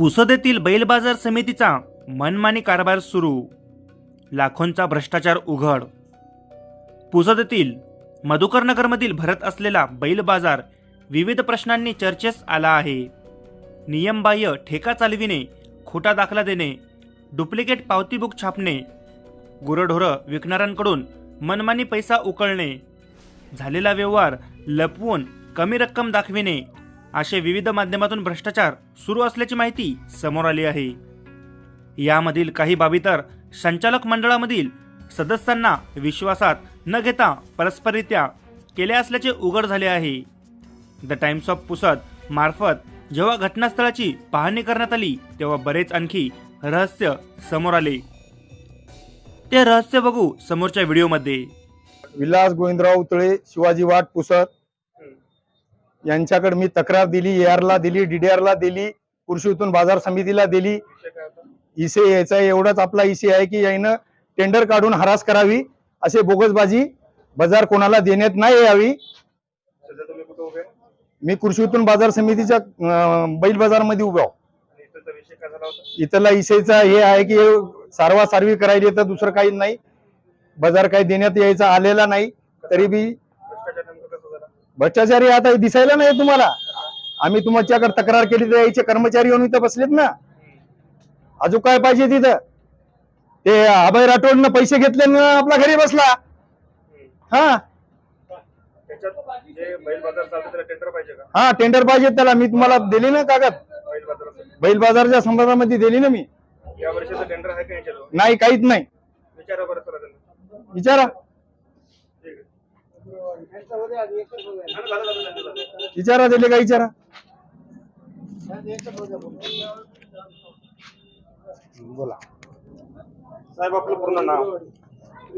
पुसदेतील बैल बाजार समितीचा मनमानी कारभार सुरू. लाखोंचा भ्रष्टाचार उघड. पुसदेतील मधुकरनगरमधील मधुकर नगरमधील भरत असलेला बैल बाजार विविध प्रश्नांनी चर्चेस आला आहे. नियमबाह्य ठेका चालविणे खोटा दाखला देणे डुप्लिकेट पावती बुक छापणे गुरढोरं विकणाऱ्यांकडून मनमानी पैसा उकळणे झालेला व्यवहार लपवून कमी रक्कम दाखविणे असे विविध माध्यमातून भ्रष्टाचार सुरू असल्याची माहिती समोर आली आहे. यामधील काही बाबी तर संचालक मंडळामधील सदस्यांना विश्वासात न घेता परस्पररित्या केल्या असल्याचे उघड झाले आहे. द टाइम्स ऑफ पुसद मार्फत जेव्हा घटनास्थळाची पाहणी करण्यात आली तेव्हा बरेच आणखी रहस्य समोर आले. ते रहस्य बघू समोरच्या व्हिडिओमध्ये. विलास गोविंदराव उतळे शिवाजी वाट पुसत. यांच्याकडे मी तक्रार दिली एआरला ला दिली डीडीआरला ला दिली कृषी उत्पन्न बाजार समितीला दिली. इसे याचा एवढाच आपला इसे आहे की यानं टेंडर काढून हरास करावी असे बोगसबाजी बाजार कोणाला देण्यात नाही यावी. मी कृषी उत्पन्न बाजार समितीच्या बैल बाजारमध्ये उभा इथला इसेचा हे आहे की सारवा सारवी करायची तर दुसरं काही नाही. बाजार काही देण्यात यायचा आलेला नाही तरी बी भ्रष्टाचारी आता दिसायला नाही तुम्हाला. आम्ही तुमच्याकडे तक्रार केली तर यायचे कर्मचारी येऊन इथं बसलेत ना. अजून काय पाहिजे तिथं? ते अभय राठोडनं पैसे घेतले ना आपला घरी बसला. हा. हा टेंडर पाहिजे त्याला. मी तुम्हाला दिली ना कागद? बैल बाजारच्या संबंधामध्ये दिली ना मी. नाही काहीच नाही. विचारा. विचारा दिले का विचारा बोला. साहेब आपलं पूर्ण नाव.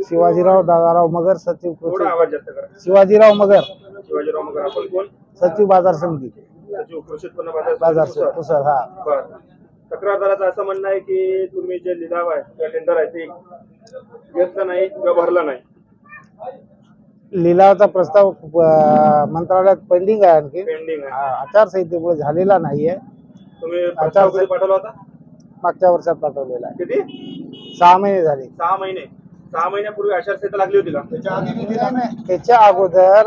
शिवाजीराव दादाराव मगर सचिव थोडा कृषी आवाज जास्त करा. शिवाजीराव मगर. शिवाजीराव मगर आपण कोण? सचिव बाजार समिती. सचिव कृषी उत्पन्न बाजार बाजार समिती हा. बरं. तक्रारदाराचं असं म्हणणं आहे की तुम्ही जे लिलाव आहे किंवा टेंडर आहे ते घेतलं नाही किंवा भरलं नाही. लिलावाचा प्रस्ताव मंत्रालयात पेंडिंग आहे आणखी. पेंडिंग आहे. हा, आचारसंहितेमुळे झालेला नाहीये. तुम्ही प्रस्ताव कधी पाठवला होता? मागच्या वर्षात पाठवलेला आहे. किती? सहा महिने झाले. सहा महिने. सहा महिन्यापूर्वी आचारसंहिता लागली होती का? त्याच्या अगोदर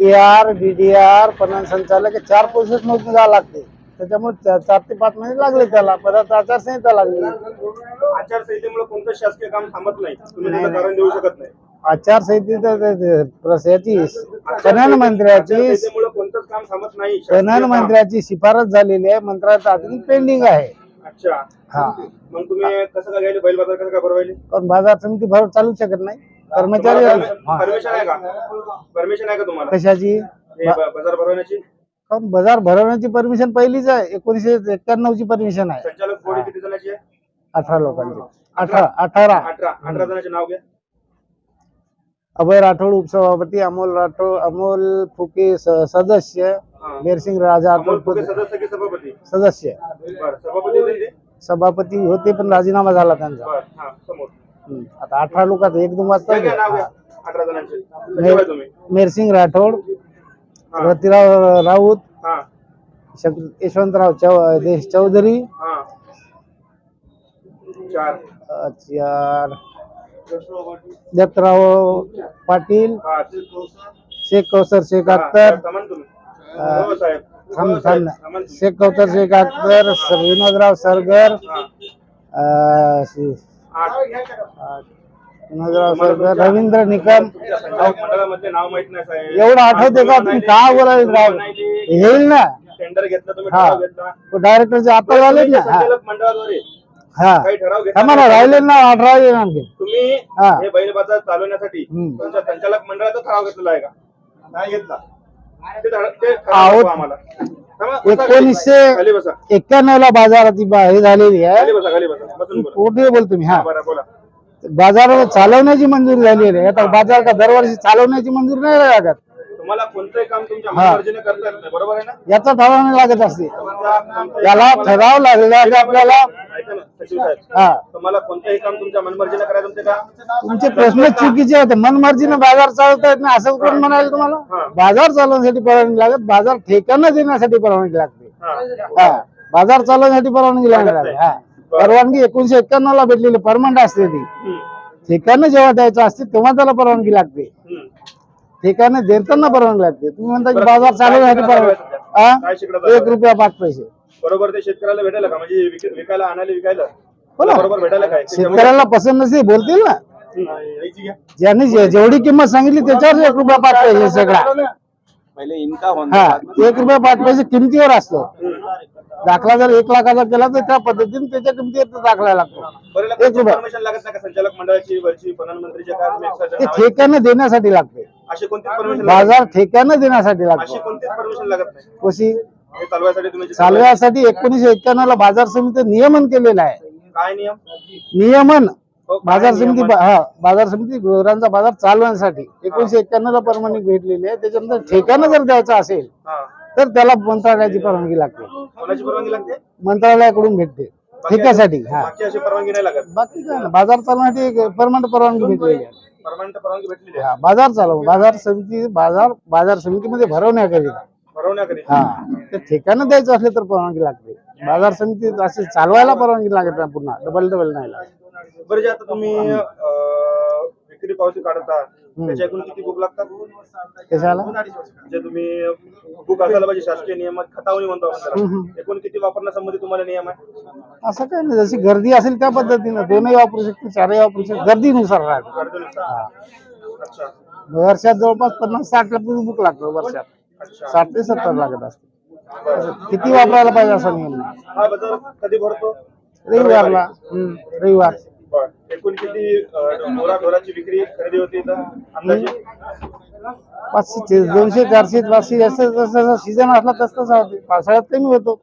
एआर डीडीआर पणन संचालक हे चार प्रोसेस मधून जावं लागते त्याच्यामुळे चा- चार ते पाच महिने लागले त्याला. परत आचारसंहिता लागली. आचारसंहितेमुळे कोणतं शासकीय काम थांबत नाही. तुम्ही नाही. कारण देऊ शकत नाही. आचारसंहितेचा पणन मंत्र्याची काम. मंत्र्याची शिफारस झालेली आहे. मंत्रालयात अजून पेंडिंग आहे. अच्छा. हा. मग तुम्ही कसं काय घ्यायला बैल बाजार कसं काय भरवायले पण बाजार समिती भर चालू शकत नाही. कर्मचारी हा. परमिशन आहे का? परमिशन आहे का तुम्हाला? कशाची? बाजार भरवण्याची? कारण बाजार भरवण्याची परमिशन पहिलीच आहे. एकोणीसशे एक्क्याण्णव ची परमिशन आहे. संचालक बॉडी किती जणांची आहे? अठरा लोकांची. अठरा. अठरा. अठरा. अठरा जणांचे नाव घ्या. अभय राठोड उपसभापती अमोल राठोड अमोल फुके सदस्य. मेरसिंग राजा राठोड सदस्य सभापती? सदस्य. बरं सभापती होते पण राजीनामा झाला त्यांचा. आता अठरा लोकांचं एक दोन वाजता मेरसिंग राठोड. रतिराव राऊत यशवंतराव चौ देश चौधरी चार. दत्तराव पाटील शेख कौसर शेख अख्तर थांबा थांब. शेख कौतर शेख अख्तर विनोदराव सरगर विनोदराव सरगर रवींद्र निकम. एवढं आठवते का? तुम्ही काय बोलायला राव. येईल ना? टेंडर घेतलं तुम्ही हा. आता झाले ना? हा. काही ठराव घेतला ना राहिले ना अठरा येईल आणखी. तुम्ही हा. हे बैल बाजार चालवण्यासाठी हम्म. तुमच्या संचालक मंडळाचा ठराव घेतलेला आहे का? नाही घेतला. ते ठरा- ते ठराव आहो. दाखवा आम्हाला. थांबा, बसा खाली. एकोणीसशे खाली बसा. एक्क्याण्णव ला बाजाराची बा- हे झालेली आहे. बसा खाली बसा. बसून बोला. कुठे बोल तुम्ही? हा. बरं बोला. बाजार चालवण्याची मंजुरी झालेली आहे. आता बाजार का दरवर्षी चालवण्याची मंजुरी नाही लागत. तुम्हाला कोणतंही काम तुमच्या हा. मनमर्जीने करता येत नाही. बरोबर आहे ना? याचा ठराव नाही लागत असते तुमचा कोणतंही याला काम- ठराव लागलेला आहे की आपल्याला ऐका ना सचिव साहेब. हा. तुम्हाला कोणतंही काम तुमच्या मनमर्जीने करायचं का? तुमचे प्रश्न चुकीचे आहेत मनमर्जीने बाजार चालवता येत नाही असं कोण म्हणाल. तुम्हाला? बाजार चालवण्यासाठी परवानगी लागत बाजार ठेकाणं देण्यासाठी परवानगी लागते. हा. हा. बाजार चालवण्यासाठी परवानगी लागणार आहे. हा. परवानगी एकोणीशे एक्क्याण्णव ला भेटलेली परमनंट असते ती. हम्म. ठिकाणं जेव्हा द्यायचं असते तेव्हा त्याला परवानगी लागते. हम्म. ठिकाणं देताना परवानगी लागते. तुम्ही म्हणता की बरं, बाजार चालवण्यासाठी शिकणार परवानगी हा? एक रुपया पाच पैसे. बरोबर ते शेतकऱ्याला भेटायला का? म्हणजे विक- विकायला आणायला विकायला? हो ना. बरोबर भेटायला काय? शेतकऱ्याला पसंत नसते बोलतील ना. ज्यांनी जे- जेवढी किंमत सांगितली त्याच्यावर एक रुपया पाच पैसे सगळा. हा एक रुपया पाच पैसे किमतीवर असतो. दाखला जर एक लाखाचा केला तर त्या पद्धतीने त्याच्या किमतीवर तो दाखला लागतो. बरं एक रुपया. परमिशन लागत नाही का संचालक मंडळाची वरची प्रधानमंत्रीच्या काय तुम्ही extra ते नावाची- ठेक्यानं देण्यासाठी लागते. परमिशन बाजार ठेक्यानं देण्यासाठी लागतो. कोणतीच परमिशन लागत नाही? कशी? हे चालवायसाठी तुम्ही जे चालव्यासाठी एकोणीशे एक्क्याण्णव ला बाजार समिती नियमन केलेलं आहे. काय नियम? नियमन. हो, काय बाजार नियम समिती आहे? हा बाजार समिती गुरांचा बाजार चालवण्यासाठी एकोणीशे एक्क्याण्णव ला परवानगी भेटलेली आहे. त्याच्यानंतर ठेक्यानं जर द्यायचं असेल हा. तर त्याला मंत्रालयाची परवानगी लागते. कोणाची परवानगी लागते? मंत्रालयाकडून भेटते. ठेक्यासाठी हा. बाकी अशी परवानगी नाही लागत. बाकी काय ना बाजार चालवण्यासाठी परमनंट परवानगी भेटलेली आहे. परमनंट परवानगी भेटलेली आहे. हा, बाजार चालव बाजार समिती बाजार बाजार समितीमध्ये भरवण्याकरिता भरवण्याकरिता हा ते ठिकाणं द्यायचं असले तर परवानगी लागते. बाजार समिती असे चालवायला परवानगी लागत नाही पुन्हा डबल डबल नाही लागत. बरं जे आता तुम्ही अं, विक्री पावती काढता त्याच्या एकूण किती बुक लागतात? कशाला? जे तुम्ही बुक असायला पाहिजे शासकीय नियमात खतावणी म्हणतो आपण त्याला. हम्म. एकूण किती वापरण्यासंबंधी तुम्हाला नियम आहे? असं काय नाही. जशी गर्दी असेल त्या पद्धतीनं दोनही वापरू शकते चारही वापरू शकते. गर्दीनुसार राहते. अच्छा. वर्षात जवळपास पन्नास साठ बुक लागतं वर्षात. साठ ते सत्तर लागत असते. असं किती वापरायला पाहिजे असा नियम? नाही हा बाजार कधी भरतो? रविवारला. हम्म, रविवार. एकूण किती अं, ढोरा ढोराची विक्री खरेदी होती इथं? अंदाजे? पाचशे दोनशे चारशे पाचशे जसं जसं सीझन असला तस तसा होते पावसाळ्यात कमी होतो.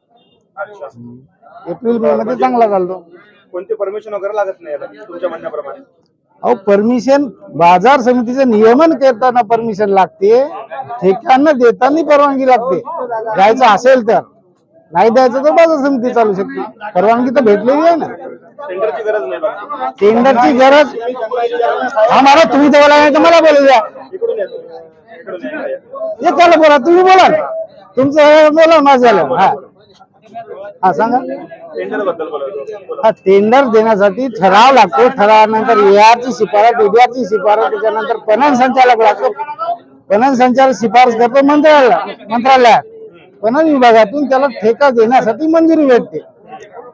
एप्रिल मे मध्ये चांगला चालतो. कोणती परमिशन वगैरे लागत नाही याला तुमच्या म्हणण्याप्रमाणे? अहो परमिशन बाजार समितीचं नियमन करताना परमिशन लागते. ठेक्यानं देताना परवानगी लागते. द्यायचं असेल तर. नाही द्यायचं तर बाजार समिती चालू शकते. परवानगी तर भेटलेली आहे ना. टेंडरची गरज नाही बाकी टेंडरची गरज? हा मला तुम्ही तर बोला नाही तर मला बोलू द्या. इकडून या तुम्ही. इकडून या, या. हे त्याला बोला तुम्ही बोला. ना. तुमचं हे बोला माझं झालं हा. हा सांगा. टेंडरबद्दल बोलायचं बोला. हा टेंडर देण्यासाठी ठराव लागतो. ठरावानंतर AR ची शिफारस DDR ची शिफारस त्याच्यानंतर पणन संचालक लागतो. पणन संचालक शिफारस करतो मंत्रालयाला मंत्रालयात. पणन विभागातून त्याला ठेका देण्यासाठी मंजुरी भेटते.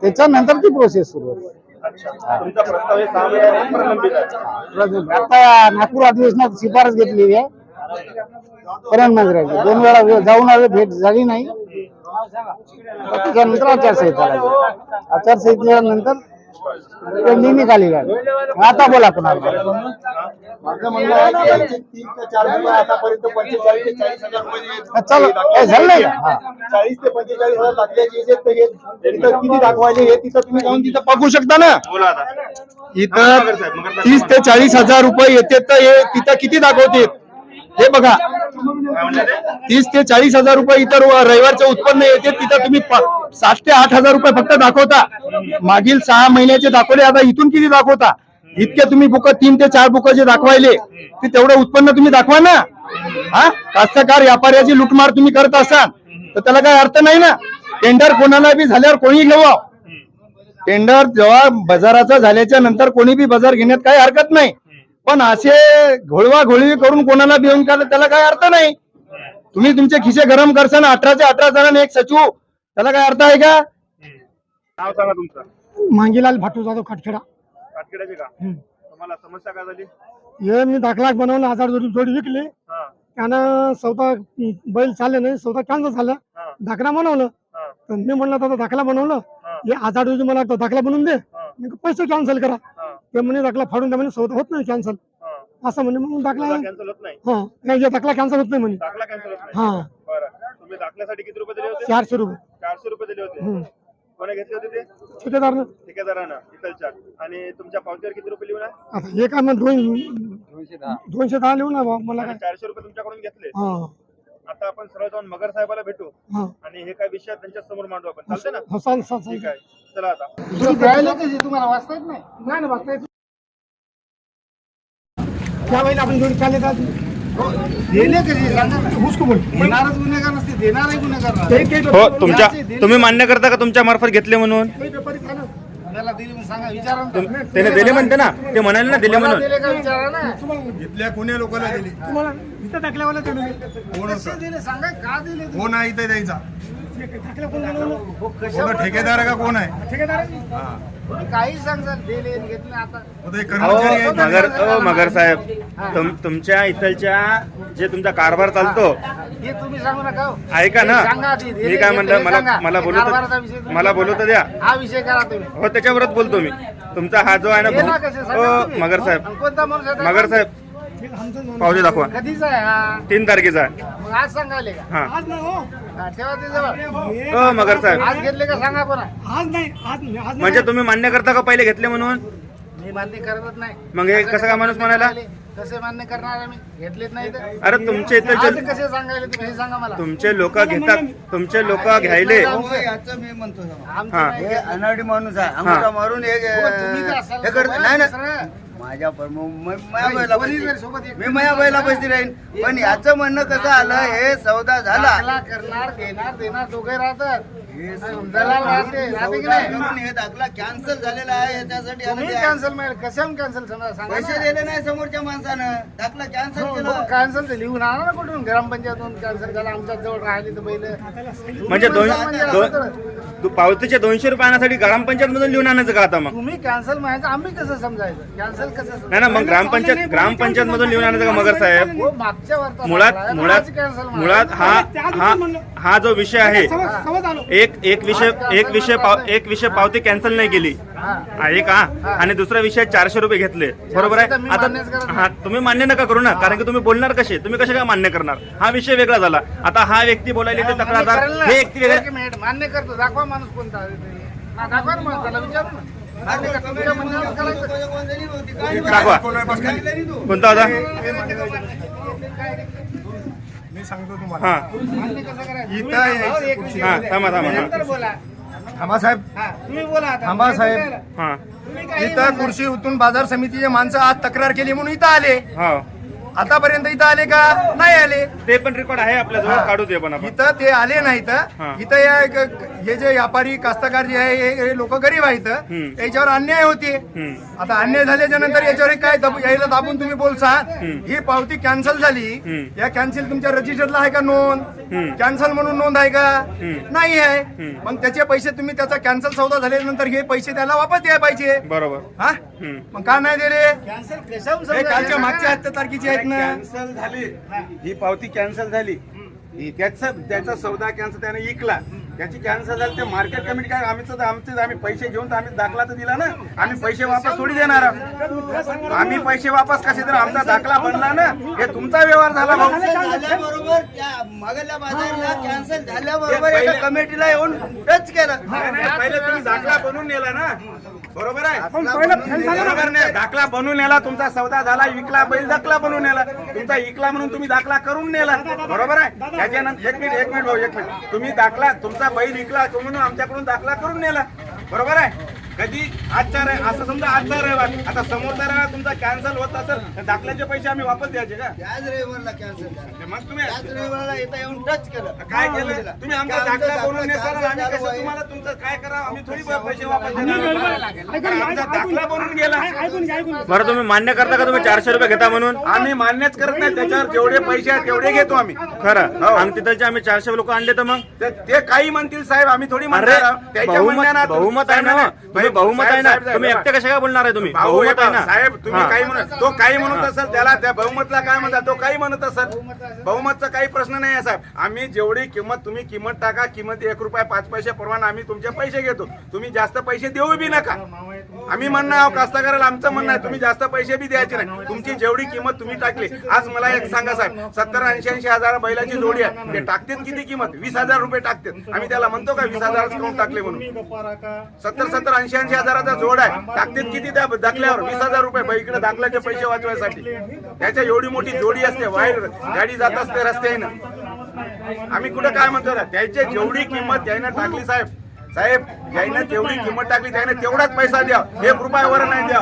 त्याच्यानंतर ती प्रोसेस सुरू होते. अच्छा. तुमचा प्रस्ताव हे सहा महिन्यात प्रलंबित आहे. आता नागपूर अधिवेशनात शिफारस घेतलेली आहे. पणन मंत्र्याची दोन वेळा जाऊन आले भेट झाली नाही. त्याच्यानंतर आचारसंहिता लागली. आचारसंहितेच्या निकाली लागली आता बोला पुन्हा. माझं म्हणणं आहे की यांचे तीन ते चार मुलं आतापर्यंत पंचेचाळीस ते चाळीस हजार रुपये चला. काय झालं नाही का? हा. चाळीस ते पंचेचाळीस हजार लागल्याचे जे ते हे तिथं किती दाखवायचे हे तिथं तुम्ही जाऊन तिथं बघू शकता ना? बोला आता. इथं तीस ते चाळीस हजार रुपये येते तर हे तिथं किती दाखवते? हे बघा. ते तीस ते चाळीस हजार रुपये इतर रविवारचं उत्पन्न येते तिथं तुम्ही सात ते आठ हजार रुपये फक्त दाखवता. मागील सहा महिन्याचे दाखवले आता इथून किती दाखवता? इतके तुम्ही बुक तीन ते चार बुक जे दाखवायले ते तेवढं उत्पन्न तुम्ही दाखवा ना. हा? कास्तकार व्यापाऱ्याची लुटमार तुम्ही करत असाल तर त्याला काही अर्थ नाही ना. टेंडर कोणाला बी झाल्यावर कोणी घेवा? टेंडर जेव्हा बाजाराचा झाल्याच्यानंतर कोणी बी बाजार घेण्यात काही हरकत नाही. पण असे घोळवा घोळवी करून कोणाला बिवून का त्याला काही अर्थ नाही. तुम्ही तुमचे खिसे गरम करसान अठराचे अठरा जण एक सचिव त्याला काय अर्थ आहे का? नाव सांगा तुमचं. मांगीलाल भाटू जाधव खटखेडा कातखेड्याचे का? तुम्हाला समस्या काय झाली? हे मी दाखला बनवला हजार जोडी जोडी विकली. हा. त्यानं सौदा अं, बैल चालले नाही सौदा कॅन्सल झाला. हा. दाखला बनवलं. हा. तर मी म्हणलं आता दाखला बनवलं. हा. हे हजार जोडी मला दाखला बनवून दे. हा. मी म्हणलं, पैसे कॅन्सल करा. ते म्हणे दाखला फाडून द्या म्हणे होत नाही कॅन्सल हा. असं म्हणे मग दाखला कॅन्सल होत नाही. हा. नाही, हे दाखला कॅन्सल होत नाही म्हणे. दाखला कॅन्सल होत नाही. हा. बरं. तुम्ही दाखल्यासाठी किती रुपये दिले होते? चारशे रुपये. चारशे रुपये दिले होते. कोणी घेतले होते ते? ठेकेदारनं. ठेकेदारानं इथलच्या. आणि तुमच्या पावतीवर किती रुपये लिहून आहे? आता हे काय मग दोन दोनशे दहा. लिहून ना भाऊ मला काय चारशे रुपये तुमच्याकडून घेतले. हा. आता आपण सरळ जाऊन मगर साहेबाला भेटू. हा. आणि हे काय विषय त्यांच्यासमोर मांडू आपण. चालते ना? हो, चालेल चालेल ठीक आहे. चला आता. तुम्हाला वाचता येत नाही. नाही ना वाचता येत आपण जोडी चालले दिले कधी सांगा ना. उसको बोल. देणारच गुन्हेगार नसते देणारही गुन्हेगार राहते. हो तुमच्या तुम्ही मान्य करता का तुमच्या मार्फत घेतले म्हणून? काही व्यापारी त्याला दिली म्हणून सांगा विचारा ना. तुम- त्याने दिले म्हणते ना ते म्हणाले ना दिले मला म्हणून दिले का विचारा ना तुम्हाला इथल्या कोण्या लोकांना दिली तुम्हाला इथं टाकल्यावाला ते नाही. कोण कसे दिले सांगा का दिले? कोण आहे इथे द्यायचा ते टाकल्या कोण बनवलं? हो, कोण कशावर ठेकेदार आहे का कोण आहे ठेकेदार आहे? तुम्ही काही दिले घेतले आता अहो मगर अहो मगर साहेब तुम तुमच्या इथलच्या जे तुमचा कारभार चालतो. हे तुम्ही सांगू नका हो. ऐका ना. सांगा आधी. दिले, मी काय म्हणलं घेतले मला सांगा. मला हे बोलू कारभाराचा विषय तर तुम्ही मला बोलू तर द्या. हा विषय करा तुम्ही. हो त्याच्यावरच बोलतो मी. तुमचा हा जो आहे ना हे ना भाऊ- कसे सांगा हो तुम्ही. मगर साहेब. आणि कोणता माणूस आहे? मगर साहेब ते आमचं माणूस. पावले दाखवा. कधीचा आहे हा? तीन तारखेचा आहे. मग आज सांगायले का? हा. आज नाही हो. हा, ठेवा ते जवळ. हे- हो मगर साहेब आज घेतले का सांगा कोणा आज नाही आज आज. म्हणजे तुम्ही मान्य करता का पहिले घेतले म्हणून? मी मान्य करतच नाही. मग हे कसं काय माणूस म्हणायला? कसे मान्य करणार आम्ही? घेतलेच नाही तर? अरे तुमचे आज इथलचे कसे सांगायले तुम्ही? हे सांगा मला. तुमचे लोक घेतात. तुमचे लोक घ्यायले. याचं मी म्हणतो. आमचं हा. नाही. हे अनाडी माणूस आहे. अंगठा मारून हे हो, तुम्ही तर असाल हे करत सोबत, नाही ना दुसरं. माझ्या म- माया बैला बसती राहीन. पण याचं म्हणणं कसं आलं हे सौदा झाला. करणार घेणार देणार दोघे राहतात. हे हे दाखला कॅन्सल झालेला आहे. याच्यासाठी कॅन्सल मिळेल कशाहून कॅन्सल पैसे दिले नाही समोरच्या माणसानं. दाखला कॅन्सल केला. कॅन्सल ते लिहून आणा ना कुठून? ग्रामपंचायतून कॅन्सल झाला आमच्या जवळ राहिले तर पहिले. म्हणजे दोन दोन दो- पावतीचे दोनशे रुपये आणण्यासाठी ग्रामपंचायत मधून लिहून आणायचं का आता मग? तुम्ही कॅन्सल म्हणायचं आम्ही कसं समजायचं? कॅन्सल कसं? नाही ना मग ग्रामपंचायत ग्रामपंचायत मधून लिहून आणायचं का मगर साहेब? हो, मागच्या मुळात मुळात मुळात हा हा हा जो विषय आहे एक एक विषय एक विषय पाव एक विषय पावती कॅन्सल नाही केली. हा, एक हा. आणि दुसरा विषय चारशे रुपये घेतले. बरोबर तर मी आहे मान्यच करत आता. हा तुम्ही मान्य नका करू ना कारण की तुम्ही बोलणार कसे? तुम्ही कसे काय मान्य करणार? हा विषय वेगळा झाला. आता हा व्यक्ती बोलायला ते मान्य तक्रारदार. करेल ना. हे व्यक्ती वेगळा एक मिनिट मान्य करतो. दाखवा माणूस कोणता आहे ते. हा, दाखवा ना विचारू ना. मान्य करतो. तुझ्या म्हणण्यावर करायचं. कोणता होता? सांगतो तुम्हाला हा मान्य कसं करायचं? इथं तुम्ही थांबा, यायचं एक कुठची? मिनिट. हा, थांबा, थांबा, हा. नंतर बोला थांबा साहेब हा, तुम्ही बोला आता. थांबा, साहेब. हा तुम्ही काही इथं म्हणता. कृषी उत्पन्न बाजार समितीचे माणसं आज तक्रार केली म्हणून इथं आले हा आतापर्यंत इथं आले का नाही आले ते पण रेकॉर्ड आहे आपल्या जवळ काढू दे पण आपण इथं ते आले नाही हा. तर इथं या एक- हे जे व्यापारी कास्तकार जे आहे हे- हे लोक गरीब आहेत हम्म. याच्यावर अन्याय होते हम्म. आता अन्याय झाल्याच्यानंतर याच्यावर काय दाबू- यायला दाबून तुम्ही बोलसा ही पावती कॅन्सल झाली हम्म. या कॅन्सल तुमच्या रजिस्टरला आहे का नोंद. कॅन्सल म्हणून नोंद आहे का हम्म. नाही आहे हम्म. मग त्याचे पैसे तुम्ही त्याचा कॅन्सल सौदा झाल्यानंतर हे पैसे त्याला वापस द्यायला पाहिजे बरोबर हा हम्म. मग का नाही दे रे कॅन्सल हे? कालच्या मागच्या हत्या तारखेची आहेत कॅन्सल झाली. ही पावती कॅन्सल झाली. ही त्याचा त्याचा सौदा कॅन्सल त्याने इकला. त्याची कॅन्सल झाली ते मार्केट कमिटी काय आम्हीच आमचे आम्ही पैसे घेऊन तर आम्ही दाखला तर दिला ना. आम्ही पैसे वापस थोडी देणार. आहोत. आम्ही पैसे वापस कसे तर आमचा दाखला बनला ना. हे तुमचा व्यवहार झाला भाऊ. कॅन्सल झाल्याबरोबर त्या मागल्या बाजारला कॅन्सल झाल्याबरोबर एका पहिले- कमिटीला येऊन टच केलं. पहिले तुम्ही दाखला बनवून नेला ना. बरोबर आहे? पण पहिलं फेल झालं ना. बरोबर नाही. दाखला बनवून नेला तुमचा सौदा झाला विकला बैल दाखला बनवून नेला. तुमचा इकला म्हणून तुम्ही दाखला करून नेला. बरोबर आहे? त्याच्यानंतर एक मिनिट एक मिनिट भाऊ एक मिनिट. तुम्ही दाखला तुमचा बैल विकला म्हणून आमच्याकडून दाखला करून नेला. बरोबर आहे? कधी आजचा रे असं समजा आजचा रविवार. आता समोरचा रविवार तुमचा कॅन्सल होत असेल तर दाखल्याचे पैसे आम्ही वापस द्यायचे का? त्याच रविवारला कॅन्सल झालं ते मग तुम्ही त्याच रविवारला इथं येऊन टच केलं काय केलं? तुम्ही आमचा दाखला दाखला बनवून नेसाल cancel आम्ही झाला कसं बाई. तुम्हाला तुमचं काय करा आम्ही थोडी पैसे वापस देणार. आमचा दाखला बनवून गेला. बरं तुम्ही मान्य करता का? तुम्ही चारशे रुपये घेता म्हणून? आम्ही मान्यच करत नाही. त्याच्यावर जेवढे पैसे आहेत तेवढे घेतो आम्ही. खरं. हो. आणि तिथलचे आम्ही चारशे लोक आणले तर मग? ते- काही म्हणतील साहेब. आम्ही थोडी म्हणणार बहुमत आहे ना? तुम्ही साहेब, बहुमत आहे ना. तुम्ही. एकटे कशा काय बोलणार आहे तुम्ही? बहुमत आहे ना? साहेब तुम्ही. काही म्हणत तो काही म्हणत असेल त्याला त्या बहुमतला काय म्हणतात? तो काही म्हणत असेल. बहुमतचा काही प्रश्न नाही आहे साहेब. आम्ही जेवढी किंमत तुम्ही किंमत टाका. किंमत एक रुपया पाच पैसे प्रमाणे आम्ही तुमचे पैसे घेतो. तुम्ही जास्त पैसे देऊ बी नका. आम्ही म्हणणं आहो कास्तकाराला आमचं म्हणणं आहे. तुम्ही जास्त पैसे बी द्यायचे नाही. तुमची जेवढी किंमत तुम्ही टाकली. आज मला एक सांगा साहेब. सत्तर ऐंशी ऐंशी हजार बैलाची जोडी आहे. ते टाकतात किती किंमत? वीस हजार रुपये टाकतात. आम्ही त्याला म्हणतो का वीस हजार टाकले म्हणून? सत्तर सत्तर ऐंशी ऐंशी हजाराचा जोड आहे. टाकतात किती त्या दाखल्यावर? वीस हजार रुपये. इकडे दाखल्याचे पैसे वाचवायसाठी. त्याच्या एवढी मोठी जोडी असते. वायर गाडी जात असते रस्त्यानं. आम्ही कुठं काय म्हणतो त्याची जेवढी किंमत त्यानं टाकली साहेब. साहेब ज्याने तेवढी किंमत टाकली त्याने तेवढाच पैसा द्या. एक रुपया वर नाही द्या.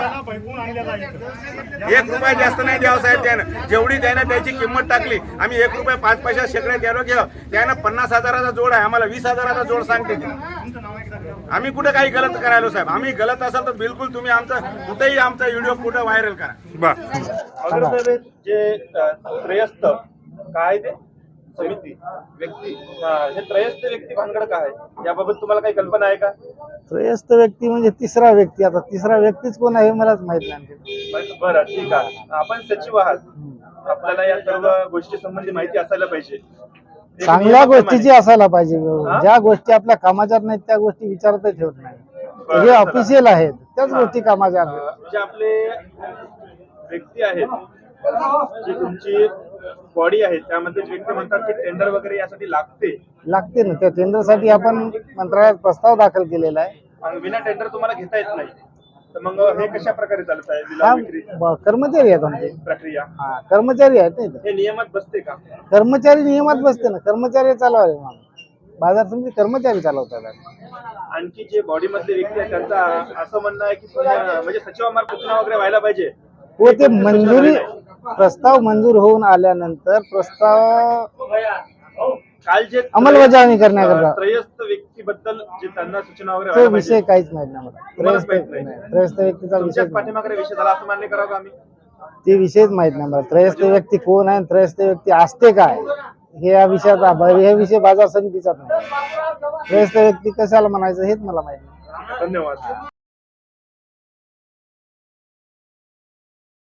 एक रुपया जास्त नाही द्यावं साहेब त्यानं. जेवढी द्यायनं त्याची किंमत टाकली आम्ही एक रुपये पाच पैसा शेकडे द्यायला गेलो. त्यानं पन्नास हजाराचा जोड आहे. आम्हाला वीस हजाराचा जोड सांगते. आम्ही कुठे काही गलत करायलो साहेब? आम्ही गलत असेल तर बिलकुल तुम्ही आमचं कुठेही आमचा व्हिडिओ कुठे व्हायरल करा. बर अगर साहेब जे त्रयस्थ काय ते? समिती व्यक्ती हे त्रयस्थ व्यक्ती भानगड काय? आहे याबाबत तुम्हाला काही कल्पना आहे का? त्रयस्थ व्यक्ती म्हणजे तिसरा व्यक्ती. आता तिसरा व्यक्तीच कोण आहे मलाच माहीत नाही. बरं- बरं ठीक आहे. आपण सचिव आहात. आपल्याला या सर्व गोष्टी संबंधी माहिती असायला पाहिजे. चांगल्या गोष्टीची असायला पाहिजे? ज्या गोष्टी आपल्या कामाच्या नाहीत त्या गोष्टी विचारत ठेवत नाही. जे. ऑफिशियल आहेत त्याच. गोष्टी कामाच्या जे आपले व्यक्ती आहेत जी तुमची बॉडी आहे त्यामध्ये व्यक्ती म्हणतात की टेंडर वगैरे यासाठी लागते. लागते ना. त्या टेंडरसाठी आपण मंत्रालयात प्रस्ताव दाखल केलेला आहे. विना टेंडर तुम्हाला घेता येत नाही. तर मग हे कशा प्रकारे चालत आहे? हा लिलाव विक्री ब- कर्मचारी आहेत आमचे. प्रक्रिया. हा कर्मचारी आहेत ना इथं. हे नियमात बसते का? कर्मचारी नियमात बसते ना. कर्मचारी चालवावे मग बाजार समिती कर्मचारी चालवतात. आणखी जे बॉडी मधले व्यक्ती आहेत त्यांचा असं म्हणणं आहे की पुन्हा- म्हणजे सचिवामार्फत वगैरे व्हायला पाहिजे. व ते मंजुरी प्रस्ताव मंजूर होऊन आल्यानंतर प्रस्ताव काल जे अंमलबजावणी करण्याकरता. त्रयस्थ व्यक्तीबद्दल जे त्यांना सूचना वगैरे तो व्हायला विषय पाहिजे काहीच माहीत नाही मला तुम्हालाच त्रयस्थ माहीत नाही. त्रयस्थ व्यक्तीचा विषय पाठीमागे विषय झाला असं मान्य करावं का आम्ही? ते विषयच माहीत नाही मला त्रयस्थ व्यक्ती कोण आहे आणि त्रयस्थ व्यक्ती असते काय? हे या विषयाचा हे विषय बाजार समितीचा नाही. त्रयस्थ व्यक्ती कशाला म्हणायचं हेच मला माहीत नाही. धन्यवाद.